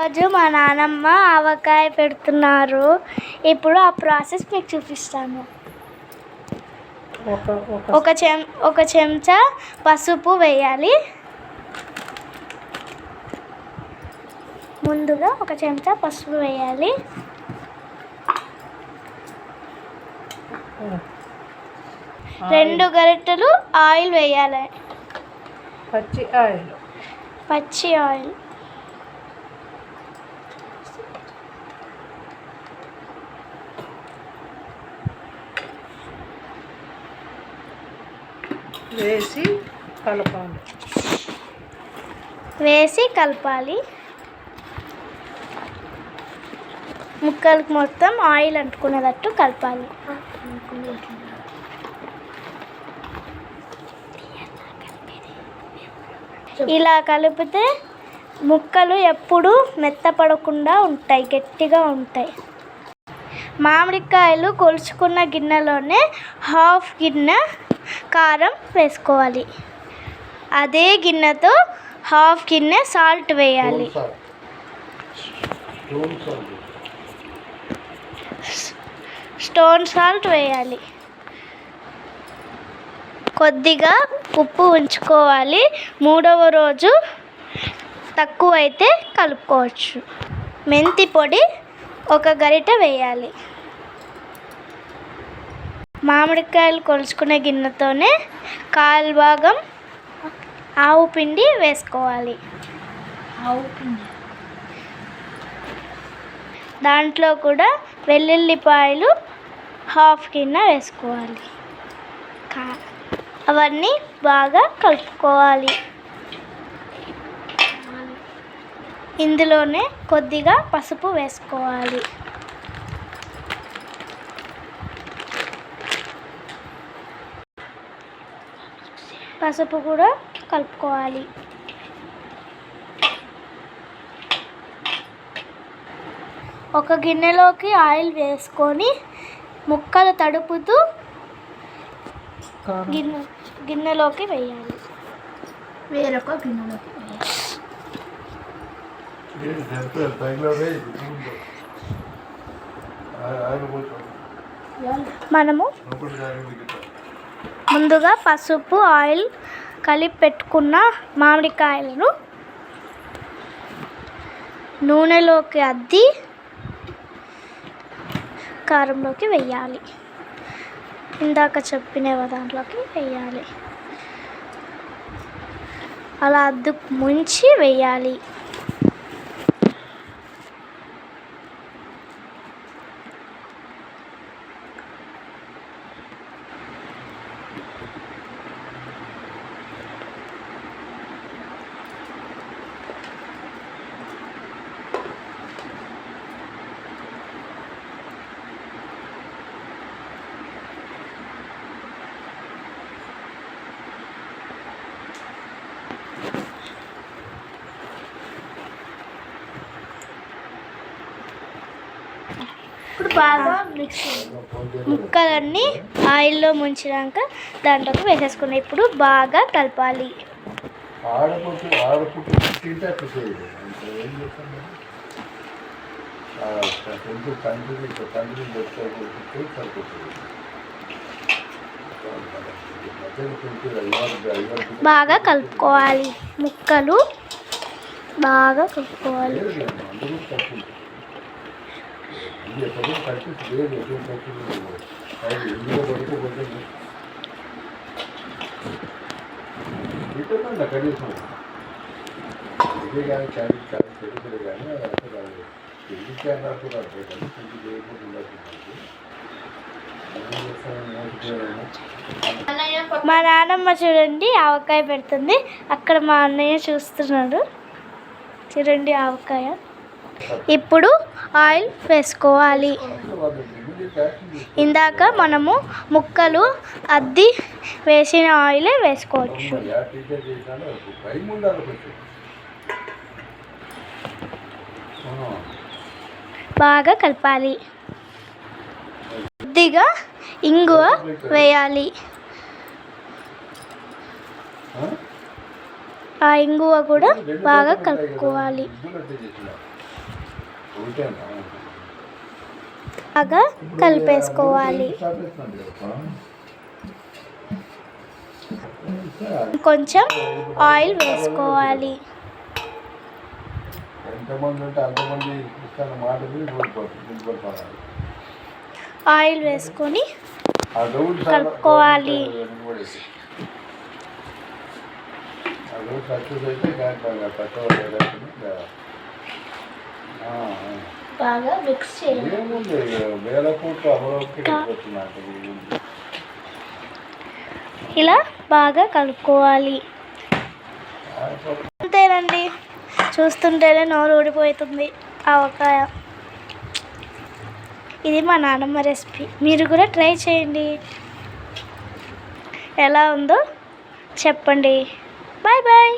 రోజు మా నానమ్మ ఆవకాయ పెడుతున్నారు. ఇప్పుడు ఆ ప్రాసెస్ మీకు చూపిస్తాను. ఒక చెం ఒక చెంచా పసుపు వేయాలి. ముందుగా ఒక చెంచా పసుపు వేయాలి. రెండు గరిటెలు ఆయిల్ వేయాలి. పచ్చి ఆయిల్. పచ్చి ఆయిల్. వేసి కలపాలి. వేసి కలపాలి. ముక్కలకు మొత్తం ఆయిల్ అంటుకునేటట్టు కలపాలి. ఇలా కలిపితే ముక్కలు ఎప్పుడు మెత్తపడకుండా ఉంటాయి గట్టిగా ఉంటాయి. మామిడికాయలు కొలుచుకున్న గిన్నెలోనే హాఫ్ గిన్నె కారం వేసుకోవాలి. అదే గిన్నెతో హాఫ్ గిన్నె సాల్ట్ వేయాలి. స్టోన్ సాల్ట్ వేయాలి. కొద్దిగా ఉప్పు ఉంచుకోవాలి. మూడవ రోజు తక్కువైతే కలుపుకోవచ్చు. మెంతి పొడి ఒక గరిటె వేయాలి. మామిడికాయలు కొలుచుకునే గిన్నెతోనే కాలు భాగం ఆవు పిండి వేసుకోవాలి. ఆవు పిండి. దాంట్లో కూడా వెల్లుల్లిపాయలు హాఫ్ కింద వేసుకోవాలి. కా అవన్నీ బాగా కలుపుకోవాలి. ఇందులోనే కొద్దిగా పసుపు వేసుకోవాలి. పసుపు కూడా కలుపుకోవాలి. ఒక గిన్నెలోకి ఆయిల్ వేసుకొని ముక్కలు తడుపుతూ గిన్నె గిన్నెలోకి వేయాలి. వేరొక గిన్నెలోకి వేయాలి. మనము ముందుగా పసుపు ఆయిల్ కలిపి పెట్టుకున్న మామిడికాయలను నూనెలోకి అద్ది కారంలోకి వెయ్యాలి. ఇందాక చెప్పిన దాంట్లోకి వెయ్యాలి. అలా అద్దుకు ముంచి వెయ్యాలి. ఇప్పుడు బాగా మిక్స్ ముక్కలన్నీ ఆయిల్లో ముంచినాక దాంట్లోకి వేసేసుకున్నాయి ఇప్పుడు బాగా కలపాలి. బాగా కలుపుకోవాలి. ముక్కలు బాగా కలుపుకోవాలి. ఇది ఎక్కడో కలిసి లేదు ఎక్కడ తక్కువ అది ఎందుకో పడితే కొంచెం ఇట్లా కనీసం. ఇదే కానీ చాలా చాలా తెలుసులే కానీ అసలు అది ఎందుకు అన్నారు కూడా అర్థం కాదు. కొంచెం చేయకుండా ఉండాల్సింది ఏం మా నాన్నమ్మ చూడండి ఆవకాయ పెడుతుంది. అక్కడ మా అన్నయ్య చూస్తున్నాడు. చూడండి ఆవకాయ. ఇప్పుడు ఆయిల్ వేసుకోవాలి. ఇందాక మనము ముక్కలు అద్ది వేసిన ఆయిలే వేసుకోవచ్చు. బాగా కలపాలి. కొద్దిగా ఇంగువ వేయాలి. ఆ? ఆ ఇంగువ కూడా బాగా కలుపుకోవాలి. బాగా కలిపేసుకోవాలి. కొంచెం ఆయిల్ వేసుకోవాలి. ఆయిల్ వేసుకొని కలుపుకోవాలి. సక్సెస్ అయితే బాగా మిక్స్ చేయాలి. ఇలా బాగా కలుపుకోవాలి. అంతేనండి. చూస్తుంటేనే నోరు ఊడిపోతుంది. ఆవకాయ. ఇది మా నాన్నమ్మ రెసిపీ. మీరు కూడా ట్రై చేయండి. ఎలా ఉందో చెప్పండి. Bye bye.